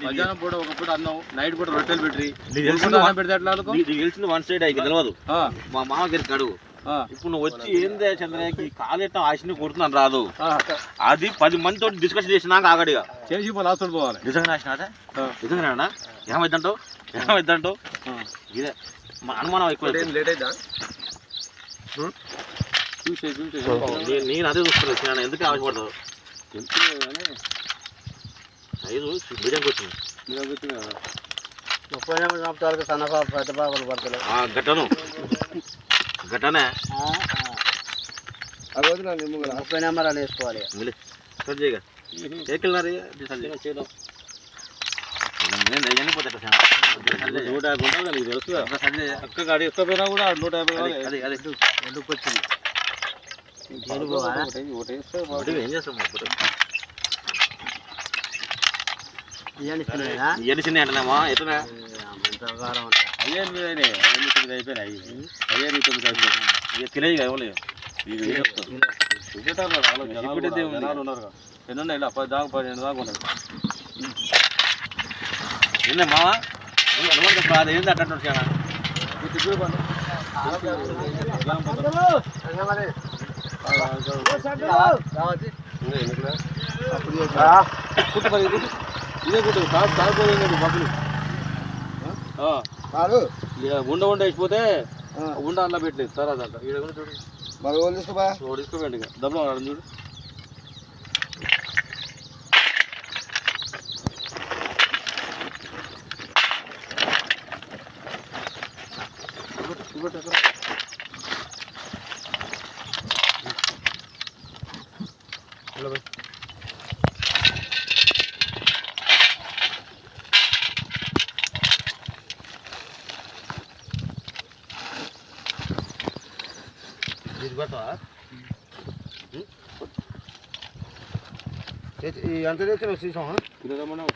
మధ్యాహ్నం పూట ఒక పూట అన్నం నైట్ పూట రొట్టెలు పెట్టి. అన్నం పెడితే ఎట్లా తెలిసింది వన్ సైడ్ అయితే తెలియదు ఆ, మా మామ గారికి అడుగు ఆ, ఇప్పుడు నువ్వు వచ్చి ఏందే చంద్రయ్యకి కాలు ఎట్టం ఆశని కొడుతున్నాను రాదు. ఆ. అది పది మందితో డిస్కషన్ చేసినాక ఆగడిగా చేసి పోవాలి. నిజంగా రాసినాడే ఆ, నిజంగా ఏమైందంటావు? ఏమైందంటావు. ఇదే మా అనుమానం ఎక్కువ లేట్ అయిందా? చూసే చూసే నేను- అదే చూస్తున్నాను ఎందుకు ఆశపడతావు కానీ ఐదు మీడియంకి వచ్చింది మీరు కూర్చుని కదా. ముప్పై నిమిషం సంవత్సరాలకు సన్న పాప పెద్ద పాపలు పడతలేవు. ఆ, గట్టను. గట్టనే. ముప్పై నెంబర్ అని వేసుకోవాలి ఎట్లా? సంజయ్? నూట యాభై ఉండాలి నీకు తెలుసు గాడి కూడా నూట యాభై అదే. అదే. ఎందుకు వచ్చింది. ఏం చేస్తాం? ఇప్పుడు? ఇవన్నీ ఇవన్నీ చిన్న అంటున్నామా ఎట్లా అయ్యే మీదనే, అయ్యే తొమ్మిది అయిపోయినాయి అయ్యే తొమ్మిది అయిపోయినాయి ఇక తెలియదు కదా ఎవరు ఇది ఏం చెప్తావు? చూపెట్టాలి కదా, వాళ్ళు జనాలు చూపెట్టేది కూడా- ఏముంది? జనాలు ఉన్నారు కదా. ఎన్ని ఉన్నాయి ఇలా పది దాకా పదిహేను దాకా ఉన్నాయి ఏందే మావా నువ్వు నువ్వు చెప్పు, అది ఏంది అట్ట అంటున్నాడు చాలా ఇది కుట్టు కాదు కాకపోతే బబ్బులు. ఇక ఉండ ఉండ వేసిపోతే ఉండ అన్న పెట్టలేదు. తర్వాత అంట. ఈడ కూడా చూడు. మరి వాళ్ళు తీసుకోబా? ఒకటి తీసుకోండి ఇక. డబ్బులు ఉన్నాడు చూడు. చూపెట్టు, ఇది కొడతావా? ఎంత తెచ్చిన సీసం కిలో రమ్మన్నావు